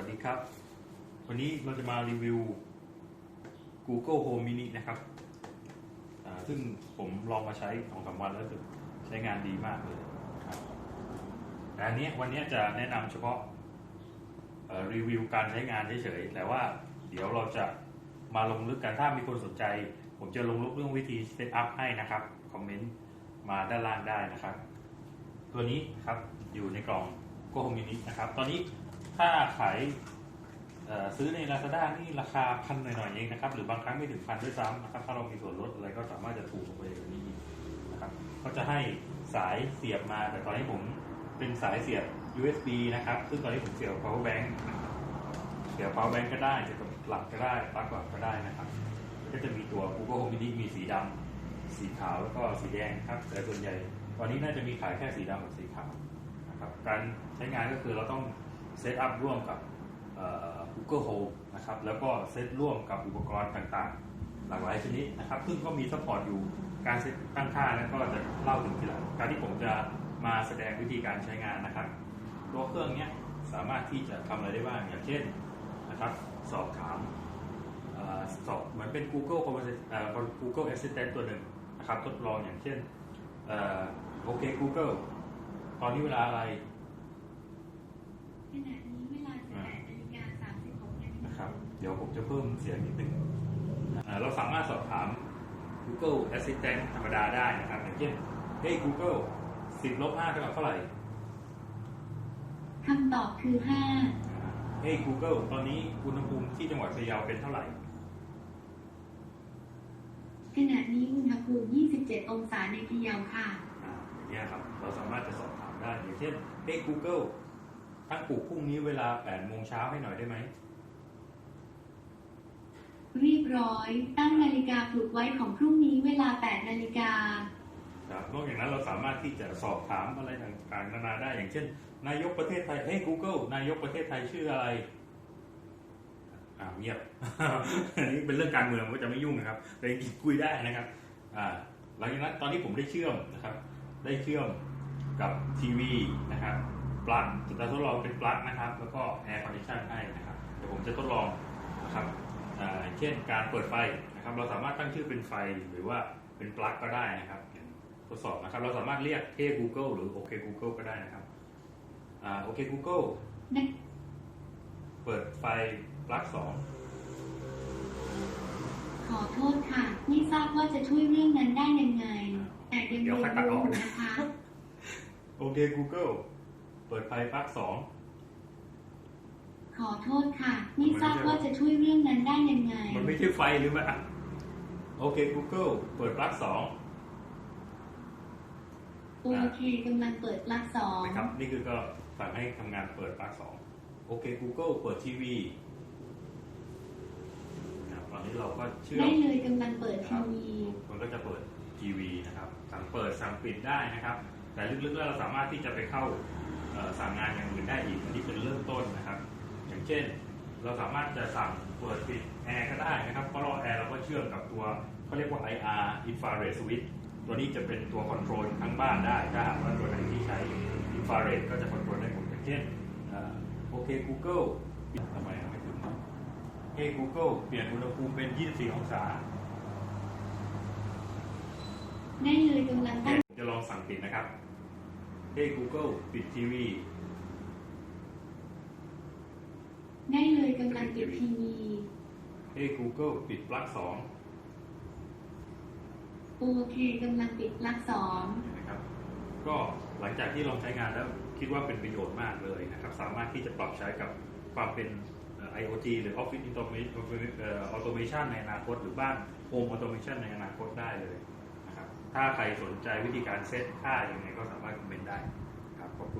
วัสดีครับ วันนี้เราจะมารีวิว Google Home Mini นะครับซึ่งผมลองมาใช้ของสามวันแล้วสึกใช้งานดีมากเลยครับแต่อันนี้วันนี้จะแนะนำเฉพาะรีวิวการใช้งานเฉยๆแต่ว่าเดี๋ยวเราจะมาลงลึกกันถ้ามีคนสนใจ ผมจะลงลึกเรื่องวิธีเซตอัพให้นะครับ คอมเมนต์มาด้านล่างได้นะครับ ตัวนี้ครับอยู่ในกล่อง Go Home Mini นะครับ ตอนนี้ ถ้าขายซื้อใน Lazada นี่ราคาพันหน่อยๆเองนะครับ หรือบางครั้งไม่ถึงพันด้วยซ้ำนะครับ ถ้าเรามีส่วนลดอะไรก็สามารถจะถูกลงไปกว่านี้นะครับเขาจะให้สายเสียบมา แต่ตอนนี้ผมเป็นสายเสียบ USB นะครับ ซึ่งตอนนี้ผมเสียบ power bank เสียบ power bank ก็ได้เสียบกับหลักก็ได้ปลั๊กหลักก็ได้นะครับ ก็จะมีตัว Google Home Mini มีสีดำสีขาวแล้วก็สีแดงครับ แต่ส่วนใหญ่ตอนนี้น่าจะมีขายแค่สีดำกับสีขาวนะครับ การใช้งานก็คือเราต้อง เซตอัพร่วมกับ Google Home นะครับ แล้วก็เซตร่วมกับอุปกรณ์ต่างๆ หลากหลายชนิดนะครับ ซึ่งก็มีซัพพอร์ตอยู่การเซตตั้งค่าแล้วก็จะเล่าถึงทีหลังการที่ผมจะมาแสดงวิธีการใช้งานนะครับ ตัวเครื่องนี้สามารถที่จะทำอะไรได้บ้างอย่างเช่นนะครับ สอบถามอสอบเหมือนเป็น Google Conversation เอ่อ Google Assistant ตัวหนึ่งนะครับ ทดลองอย่างเช่นโอเค Google ตอนนี้เวลาอะไร นี้เวลา18นาฬิกา36นาทีนะครับ เดี๋ยวผมจะเพิ่มเสียงนิดนึงอ่าเราสามารถสอบถาม Google Assistant ธรรมดาได้นะครับอย่างเช่น Hey Google 10ลบ5เท่ากับเท่าไหร่คำตอบคืออ่า Hey Google ตอนนี้อุณหภูมิที่จังหวัดพะเยาเป็นเท่าไหร่5ขณะนี้อุณหภูมิ 27 องศาในพะเยาค่ะอ่าอย่างเงี้ยครับ เราสามารถจะสอบถามได้ อย่างเช่น Hey Google ตั้งปลุกพรุ่งนี้เวลา8โมงเช้าให้หน่อยได้ไหมเรียบร้อย ตั้งนาฬิกาปลุกไว้ของพรุ่งนี้เวลา8นาฬิกาครับนอกจากนั้นเราสามารถที่จะสอบถามอะไรต่างๆนานาได้อย่างเช่น นายกประเทศไทยเฮ้ย Google นายกประเทศไทยชื่ออะไรอ่าวเงียบอันนี้เป็นเรื่องการเมืองก็จะไม่ยุ่งนะครับแต่จริงๆคุยได้นะครับอ่าหลังจากนั้นตอนนี้ผมได้เชื่อมนะครับ ได้เชื่อมกับทีวีนะครับ ปลั๊กจะทดลองเป็นปลั๊กนะครับ แล้วก็แอร์คอนดิชันให้นะครับเดี๋ยวผมจะทดลองนะครับอ่าเช่นการเปิดไฟนะครับ เราสามารถตั้งชื่อเป็นไฟหรือว่าเป็นปลั๊กก็ได้นะครับอย่างทดสอบนะครับ เราสามารถเรียกเท่ Google หรือโอเค Google ก็ได้นะครับอ่าโอเค Google นะเปิดไฟปลั๊กสองขอโทษค่ะ ไม่ทราบว่าจะช่วยเรื่องนั้นได้ยังไง แต่ยังเดี๋ยวเรีค่อยนตัดอรู้อกอยู่นะคะ โอเค Google เปิดไฟปลั๊กสองขอโทษค่ะ ไม่ทราบว่าจะช่วยเรื่องนั้นได้ยังไง มันไม่ใช่ไฟหรือว่าอะโอเค Google เปิดปลั๊กสองโอเคกำลังเปิดปลั๊กสองนะครับ นี่คือก็สั่งให้ทำงานเปิดปลั๊กสองโอเค Google เปิดทีวีนะครับตอนนี้เราก็เชื่อมได้เลยกำลังเปิดทีวี มันก็จะเปิดทีวีนะครับ สั่งเปิดสั่งปิดได้นะครับ แต่ลึกๆแล้วเราสามารถที่จะไปเข้าสั่งงานอย่างอื่นได้อีกอันนี้เป็นเริ่มต้นนะครับ อย่างเช่น เราสามารถจะสั่งเปิดปิดแอร์ก็ได้นะครับเพราะเราแอร์เราก็เชื่อมกับตัวเขาเรียกว่า IR infrared switch ตัวนี้จะเป็นตัวคอนโทรลทั้งบ้านได้ถ้าหากว่าตัวไหนที่ใช้ infrared ก็จะคอนโทรลได้หมดอย่างเช่นโอเค Google ปิดทำไมไม่ถึงเฮ้ Google เปลี่ยนอุณหภูมิเป็น 24 องศา ได้เลยกำลั นะครับเฮ้ Google ปิดทีวี ได้เลยกำลังปิดทีวีเฮ้ Google ปิดปลั๊กสองโอเคกำลังปิดปลั๊กสองเห็นไหมครับ ก็หลังจากที่ลองใช้งานแล้วคิดว่าเป็นประโยชน์มากเลยนะครับ สามารถที่จะปรับใช้กับความเป็นเอ่อ IoT หรือ Office Automation เอ่อ Automation ในอนาคต หรือบ้าน Home Automation ในอนาคตได้เลยนะครับ ถ้าใครสนใจวิธีการเซตค่ายังไงก็สามารถคอมเมนต์ได้ครับขอบคุณ